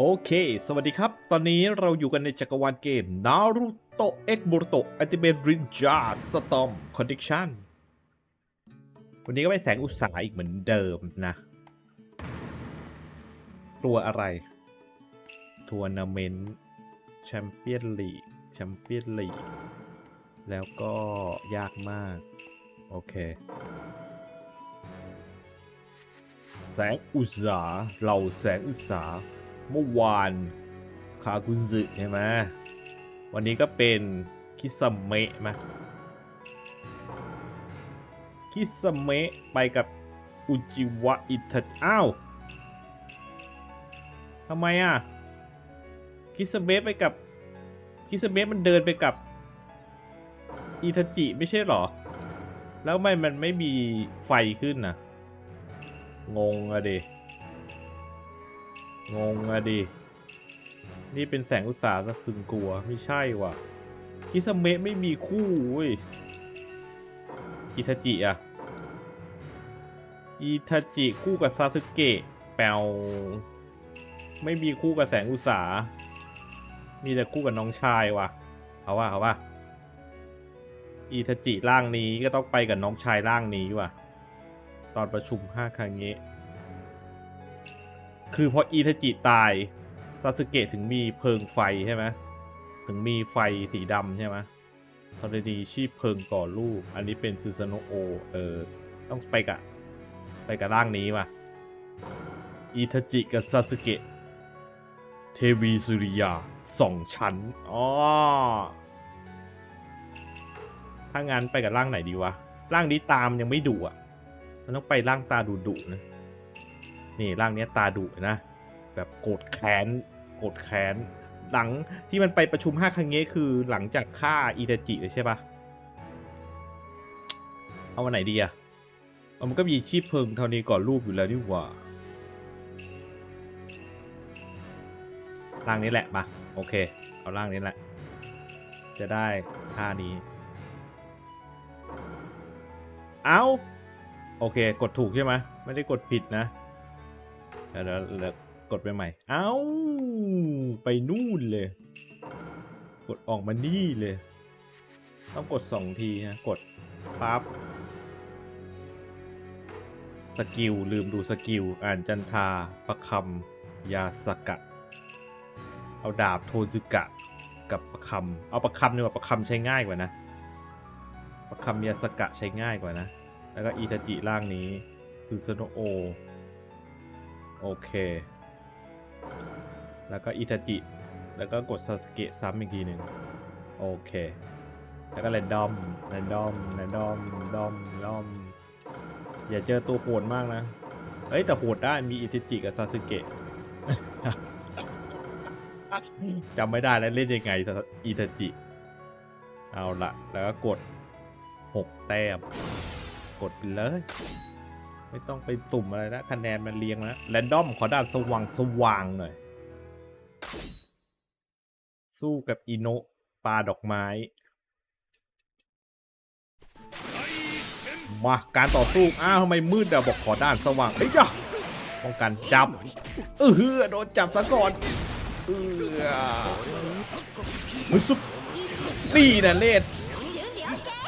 โอเค สวัสดีครับ ตอนนี้เราอยู่กันในจักรวาลเกม Naruto X Boruto Ultimate Ninja Storm Condition วันนี้ก็ไปแสงอุตสาหอีกเหมือนเดิมนะ ตัวอะไร ทัวร์นาเมนต์แชมเปี้ยนลีกแชมเปี้ยนลีกแล้วก็ยากมาก โอเค แสงอุตสาหเราแสงอุตสาห เมื่อวานคากุซึใช่ไหมวันนี้ก็เป็นคิสเมะมาคิสเมะไปกับอุจิวะอิทาอ้าวทำไมอะคิสเมะไปกับคิสเมะมันเดินไปกับอิทาจิไม่ใช่หรอ แล้วทำไมมันไม่มีไฟขึ้นนะงงอะเดิ งงอะดิ นี่เป็นแสงอุตสาหสะพึงกลัว ไม่ใช่ว่ะคิสเมะไม่มีคู่เว้ย อิทาจิอะอิทาจิคู่กับซาสึเกะแปลวไม่มีคู่กับแสงอุตสาหมีแต่คู่กับน้องชายว่ะ เอาว่าเอาว่าอิทาจิร่างนี้ก็ต้องไปกับน้องชายร่างนี้ว่ะ ตอนประชุมห้าครั้งนี้ คือพออีทจิตายซาสึเกะถึงมีเพลิงไฟใช่ไหมถึงมีไฟสีดำใช่ไหมตอนนี้ชีพเพลิงก่อลูกอันนี้เป็นซูซานโอเออต้องไปกับไปกับร่างนี้ว่ะอีทจิกับซาสึเกะเทวีสุริยาสองชั้นอ๋อถ้างั้นไปกับร่างไหนดีวะ ร่างนี้ตามยังไม่ดุอะ มันต้องไปร่างตาดุดุนะ นี่ร่างเนี้ยตาดุนะ แบบโกรธแค้นโกรธแค้นหลังที่มันไปประชุมห้าครั้งนี้คือหลังจากฆ่าอิตาจิเลยใช่ปะเอาวันไหนดีอะเอามันก็มีชีพเพิงเท่านี้ก่อนรูปอยู่แล้วนี่หว่าร่างนี้แหละมาโอเค เอาร่างนี้แหละ จะได้ท่านี้ เอาโอเค กดถูกใช่ไหมไม่ได้กดผิดนะ เดี๋ยวเดี๋ยวกดไปใหม่ เอาไปนู่นเลย กดออกมานี่เลย ต้องกดสองทีฮะกดปั๊บ สกิล ลืมดูสกิล อ่านจันทาประคำยาสกะ เอาดาบโทซึกะ กับประคำ เอาประคำดีกว่าประคำใช้ง่ายกว่านะ ประคำยาสกะใช้ง่ายกว่านะ แล้วก็อิทาจิร่างนี้ซูซโนโอ โอเค แล้วก็อิทาจิ แล้วก็กดซาสเกะซ้ำอีกทีหนึ่งโอเค แล้วก็แรนดอมแรนดอมแรนดอมดอมดอม อย่าเจอตัวโหดมากนะ เอ้ยแต่โหดได้มีอิทาจิกับซาสเกะจำไม่ได้แล้วเล่นยังไงอิทาจิ เอาละแล้วก็กด 6 แต้ม กดไปเลย ไม่ต้องไปตุ่มอะไรนะคะแนนมันเรียงนะแรนดอมขอดาบสว่างสว่างหน่อย สู้กับอิโนะปลาดอกไม้ มาการต่อสู้ อ้าวทำไมมืดอะบอกขอด้านสว่างเอ้ยจ้ะป้องกันจับ เออโดนจับซะก่อนเออเฮ้ยซุปนี่นะเลด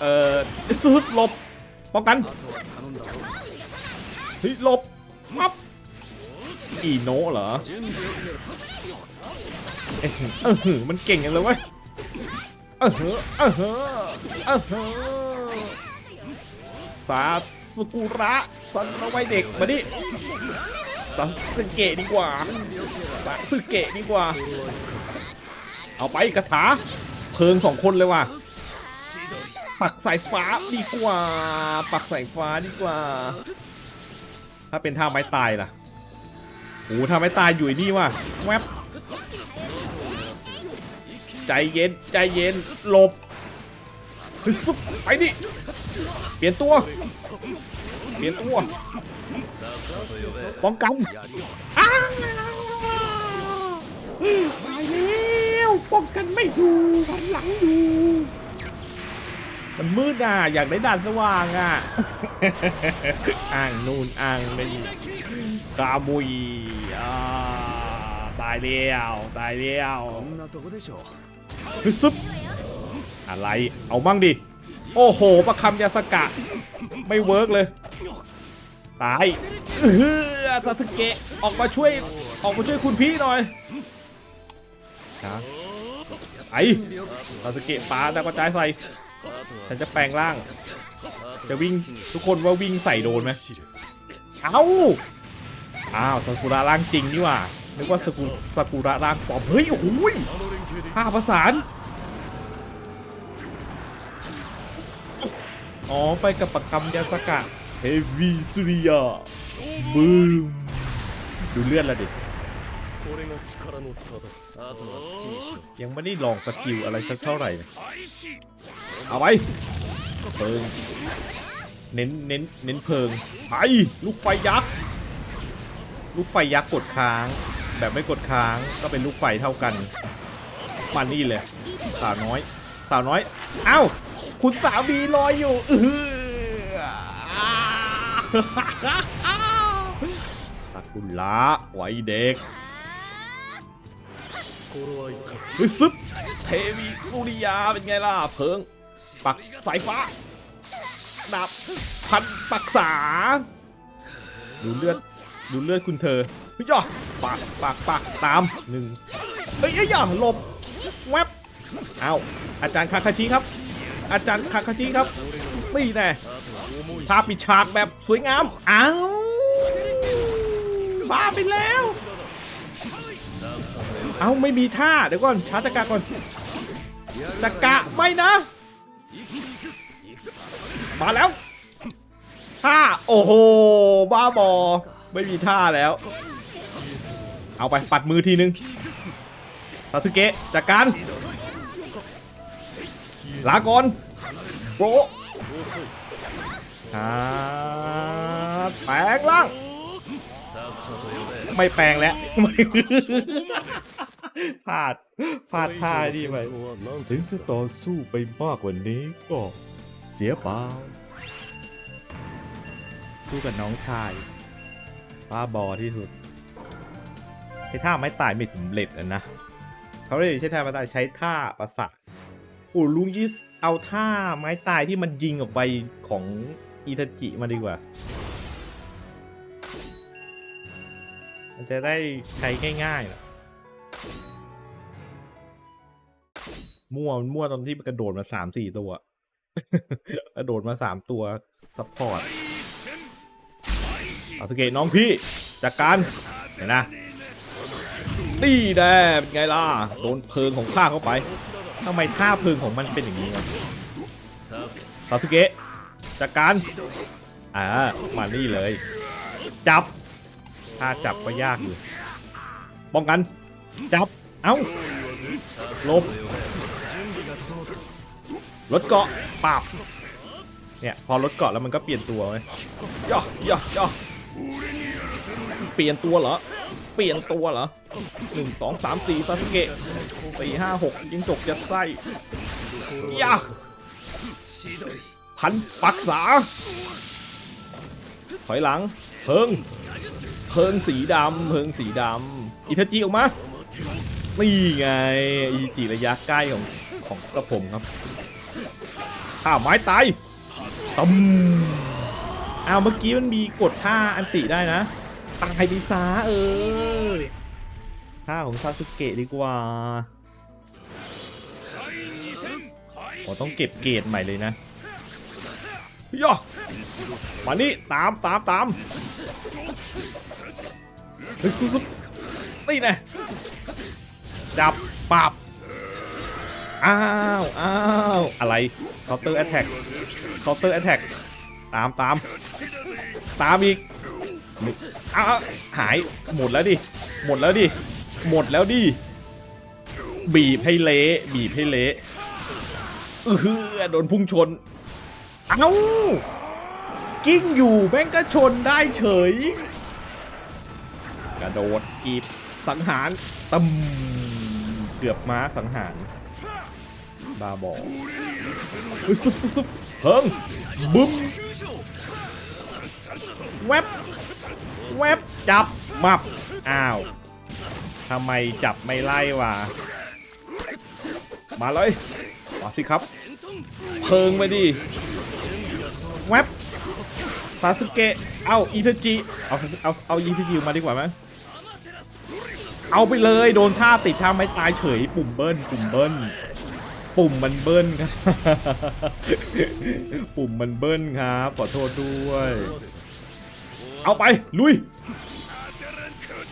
เออซุดหลบป้องกัน เฮ้ยหลบมับอีโนเหรอเอ้ยเออหือมันเก่งอย่างเลยเว้ยเออเหอเออเอเออเหอซาสกุระสันเอาไว้เด็กมาดิซาสึเกะดีกว่าซาสึเกะดีกว่า เอาไปกระถาเพลิงสองคนเลยว่ะปักสายฟ้าดีกว่า ปักสายฟ้าดีกว่า ถ้าเป็นท่าไม้ตายล่ะโอ้ท่าไม้ตายอยู่นี่ว่ะแวบใจเย็นใจเย็นหลบเฮ้ยซุปไปดิเปลี่ยนตัว เปลี่ยนตัวป้องกันอ้าวตายแล้วป้องกันไม่อยู่หันหลังอยู่ มันมืดอะ อยากได้ด่านสว่างอะ อ่างนูนอ่างนี่กาบุยตายเลี้ยวตายเลี้ยวซึบอะไร เอามั่งดิ โอ้โห ประคำยาสกะ ไม่เวิร์กเลย ตายเฮือซาสึเกะ ออกมาช่วย ออกมาช่วยคุณพี่หน่อยนะไอ้ซตึกเกะปาแต่กระจายใส่ ฉันจะแปลงร่าง จะวิ่งทุกคนว่าวิ่งใส่โดนไหมเอ้าอ้าวสกุระร่างจริงนี่ว่านึกว่าสกุสกุระร่างปอมเฮ้ยโอ้ยภาประสานอ๋อไปกับประคำยาสกัดเฮวีสุริยาบูมดูเลือดละดิ これが力の差だあとは好きにしろ ยังไม่ได้ลองสกิลอะไรสักเท่าไหร่เลยเอาไปเพิง เน้นเน้นเน้นเพิงไปลูกไฟยักษ์ ลูกไฟยักษ์กดค้าง แบบไม่กดค้างก็เป็นลูกไฟเท่ากันมานี่เลย สาวน้อย สาวน้อย เอ้า คุณสามีลอยอยู่เออซากุระไว้เด็ก 頃合いか เฮ้ยซึบเทวีสุริยาเป็นไงล่ะเพิง ปักสายฟ้าดับพันปักษา ดูเลือดดูเลือดคุณเธอเฮ้ยย่อปากปากปากตามหนึ่งเฮ้ยเอ้ยอย่าหลบแวบเอาอาจารย์คาคาชิครับ อาจารย์คาคาชิครับนี่แน่重いภาพปิดฉากแบบสวยงามอ้าวบ้าไปแล้ว เอ้าไม่มีท่าเดี๋ยวก่อนชาร์จสกาก่อนสกาไม่นะ มาแล้วท่าโอ้โหบ้าบอ ไม่มีท่าแล้ว เอาไปปัดมือทีนึงซาสึเกะจัดการลาก่อนโบอ่าแปลงล่าง ไม่แปลงแล้ว พลาดพลาดท่าดีไปถึงจะต่อสู้ไปมากกว่านี้ก็เสียเปล่าสู้กับน้องชายป้าบอที่สุดใช้ท่าไม้ตายไม่สำเร็จอะนะเขาเลยใช้ท่าไม้ตายใช้ท่าประสาทโอ้ลุงยิสเอาท่าไม้ตายที่มันยิงออกไปของอิทจิมาดีกว่า มันจะได้ใช้ง่ายๆนะ มั่วมั่วตอนที่มันกระโดดมาสามสี่ตัว กระโดดมาสามตัวซัพพอร์ตเอาสเกตน้องพี่จัดการเห็นนะนี่แน่เป็นไงล่ะโดนเพลิงของข้าเข้าไปทำไมท่าเพลิงของมันเป็นอย่างนี้วะさすซาสเกะจัดการอ่ามานี่เลย จับถ้าจับก็ยากอยู่ป้องกัน จับ เอ้าลบ รถเกาะปราบเนี่ยพอรถเกาะแล้วมันก็เปลี่ยนตัวไหมย่อย่อย่อเปลี่ยนตัวเหรอ เปลี่ยนตัวเหรอหนึ่งสองสามสี่ซาสเกะสี่ห้าหกยิงจกยัดไส้ย่าพันปักษา ถอยหลัง เพิง เพิงสีดำเพิงสีดำอิทาจิออกมา นี่ไงอีจิระยะใกล้ของของกระผมครับ ท่าไม้ตายตำอ้าเมื่อกี้มันมีกดท่าอันติได้นะตายไปซาเออท่าของซาสึเกะดีกว่าอ๋อต้องเก็บเกรดใหม่เลยนะย่อมานี่ตามตามตามเฮ้ยซุบๆนี่แน่จับปับ อ้าวอ้าวอะไรเคาน์เตอร์แอตแทกเคาน์เตอร์แอตแทกตามตามตามอีกอ้าวหายหมดแล้วดิหมดแล้วดิหมดแล้วดิบีบให้เละบีบให้เละเออโดนพุ่งชน เอ้า กิ้งอยู่แม่งก็ชนได้เฉย กระโดดกีบสังหารตำเกือบม้าสังหาร บาบอเฮ้ยซุบซุบซุบเพิงบึ้มแวบแวบจับมับอ้าวทำไมจับไม่ไล่วะมาเลยมาสิครับ เพิงไปดิแวบซาสึเกะเอาอิเทจิเอาเอาเอาอิเทจิมาดีกว่าไหมเอาไปเลยโดนท่าติดท่าไม่ตายเฉยปุ่มเบิ้ลปุ่มเบิ้ล ปุ่มมันเบิ้ลครับ ปุ่มมันเบิ้ลครับ ขอโทษด้วย เอาไป ลุย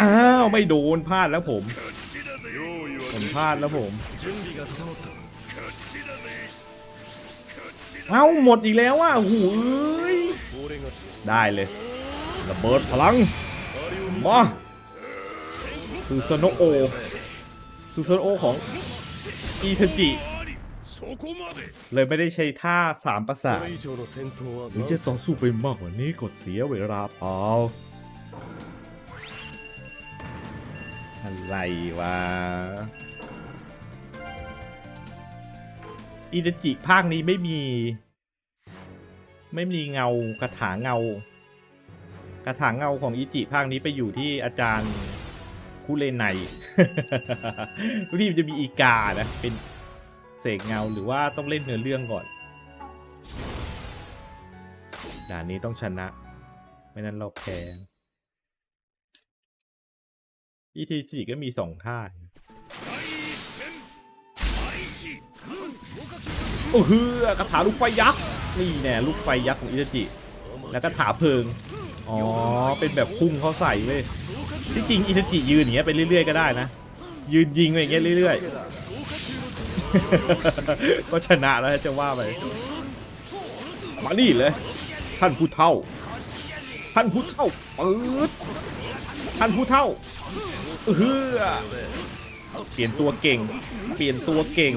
อ้าว ไม่โดนพลาดแล้วผม ผมพลาดแล้วผม เอาหมดอีกแล้วว่ะหูยได้เลย ระเบิดพลัง มาซูซโนโอซูซโนโอของอีเทจิ เลยไม่ได้ใช้ท่าสามประสานหรือจะสอสู้ไปมากกว่านี้กดเสียเวลาเอาอะไรวะอินจิภาคนี้ไม่มี ไม่มีเงากระถางเงากระถางเงาของอิจิภาคนี้ไปอยู่ที่อาจารย์คุเลไนที่มัจะมีอีกานะเป็น เสกเงาหรือว่าต้องเล่นเนื้อเรื่องก่อน ด่านนี้ต้องชนะ ไม่นั้นเราแพ้อีทีจีก็มีสองท่าโอ้โหกระถาลูกไฟยักษ์ นี่แน่ลูกไฟยักษ์ของอิตาจิ แล้วก็ถาเพลิง อ๋อ เป็นแบบพุ่งเข้าใส่เว้ยที่จริงอิตาจิยืนอย่างเงี้ยไปเรื่อยๆก็ได้นะ ยืนยิงไปอย่างเงี้ยเรื่อยๆ ก็ชนะแล้วจะว่าไปมานี่เลย ท่านผู้เท่า ท่านผู้เท่าเปิดท่านผู้เท่าเออเปลี่ยนตัวเก่ง เปลี่ยนตัวเก่ง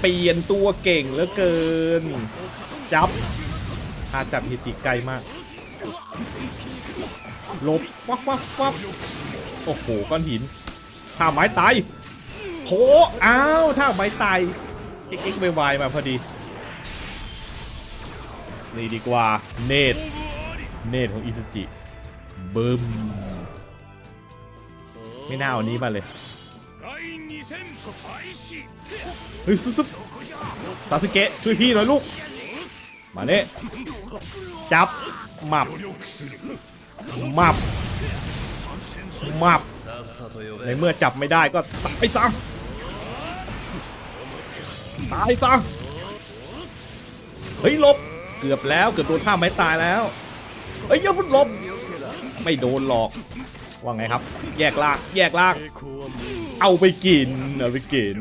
เปลี่ยนตัวเก่งเหลือเกิน จับถ้าจับฮิติไกลมากลบฟับฟับฟับโอ้โห ก้อนหินท่าไม้ตาย โหอ้าวถ้าไม้ตายอีกๆไวๆมาพอดี นี่ดีกว่า เนตเนตของอิซุจิบึมไม่น่าเอานี้มาเลยเฮ้ยซุบซาสึเกะช่วยพี่หน่อยลูก มาเน่จับมับมับมับในเมื่อจับไม่ได้ก็ไอ้ซ้ำ ตายซะเฮ้ยลบเกือบแล้วเกือบโดนท่าไม้ตายแล้วเฮ้ยอย่าพุ่งลบไม่โดนหลอกว่าไงครับ แยกลากแยกลากเอาไปกินเอาไปกิน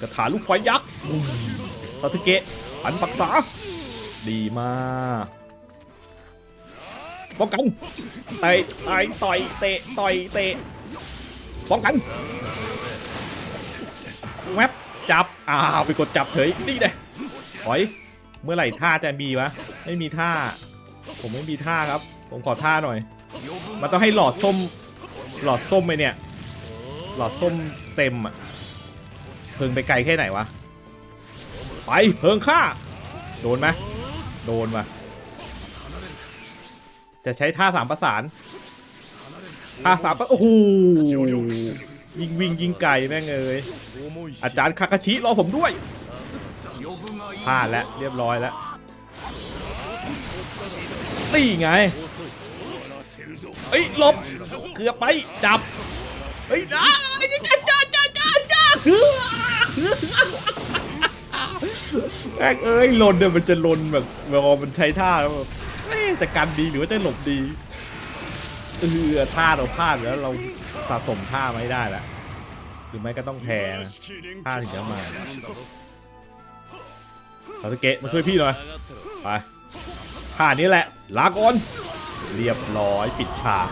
กระถาลูกไฟยักษ์ซาสึเกะอันปักษา ดีมากป้องกันไตะต่อต่อยเตะต่อยเตะป้องกันแวบ จับ อ้าวไปกดจับเฉย นี่เลยถอย เมื่อไหร่ท่าจะมีวะ ไม่มีท่า ผมไม่มีท่าครับ ผมขอท่าหน่อย มันต้องให้หลอดส้ม หลอดส้มไปเนี่ย หลอดส้มเต็มอะ เพิงไปไกลแค่ไหนวะ ไปเพิงฆ่า โดนไหมโดนว่ะ จะใช้ท่าสามประสานท่าสามประโอ้โห ยิงวิ่งยิงไก่แม่งเอ้ยอาจารย์คาคาชิรอผมด้วยพลาดแล้วเรียบร้อยแล้วตีไงเอ้ยลบเกือบไปจับเฮ้ยจ้าจ้าจ้าจ้าจ้าแม่งเอ้ยลนเนี่ยมันจะลนแบบเวลามันใช้ท่าแล้วจะการดีหรือว่าจะหลบดีเออท่าเราพลาดแล้วเรา สะสมท่าไม่ได้และหรือไม่ก็ต้องแพ้นะท่าถึงจะมาสาสเกะมาช่วยพี่หน่อยไปท่านี้แหละลากอนเรียบร้อยปิดฉาก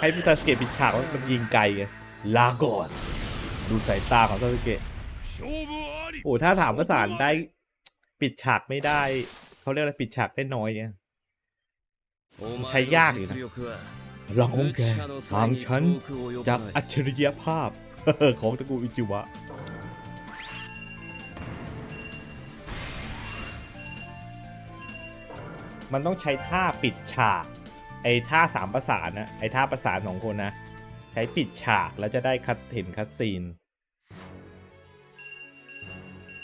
ให้พี่ซาสเกะปิดฉากแล้วมันยิงไกลไงลากอนดูสายตาของสาสเกะโอ้ถ้าถามก็สารได้ปิดฉากไม่ได้เขาเรียกอะไรปิดฉากได้น้อยไงใช้ยากอยู่นะ หลังของแกทางฉันจากอัจฉริยภาพของตระกูลอิจิวะ มันต้องใช้ท่าปิดฉาก ไอ้ท่าสามประสานนะ ไอ้ท่าประสานของคนนะ ใช้ปิดฉากแล้วจะได้คัดเห็นคัดซีน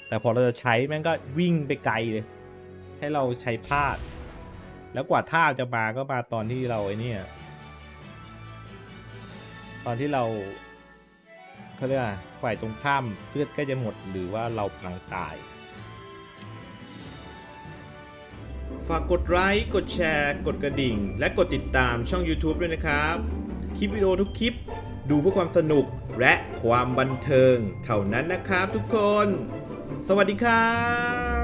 แต่พอเราจะใช้แม่งก็วิ่งไปไกลเลย ให้เราใช้พลาด แล้วกว่าท่าจะมาก็มาตอนที่เราไอ้นี่ ตอนที่เราเขาเรียกว่าฝ่ายตรงข้ามเลือดใกล้จะหมดหรือว่าเราพังตาย ฝากกดไลค์กดแชร์ กดกระดิ่ง และกดติดตามช่อง YouTube ด้วยนะครับ คลิปวิดีโอทุกคลิป ดูเพื่อความสนุกและความบันเทิง เท่านั้นนะครับทุกคน สวัสดีครับ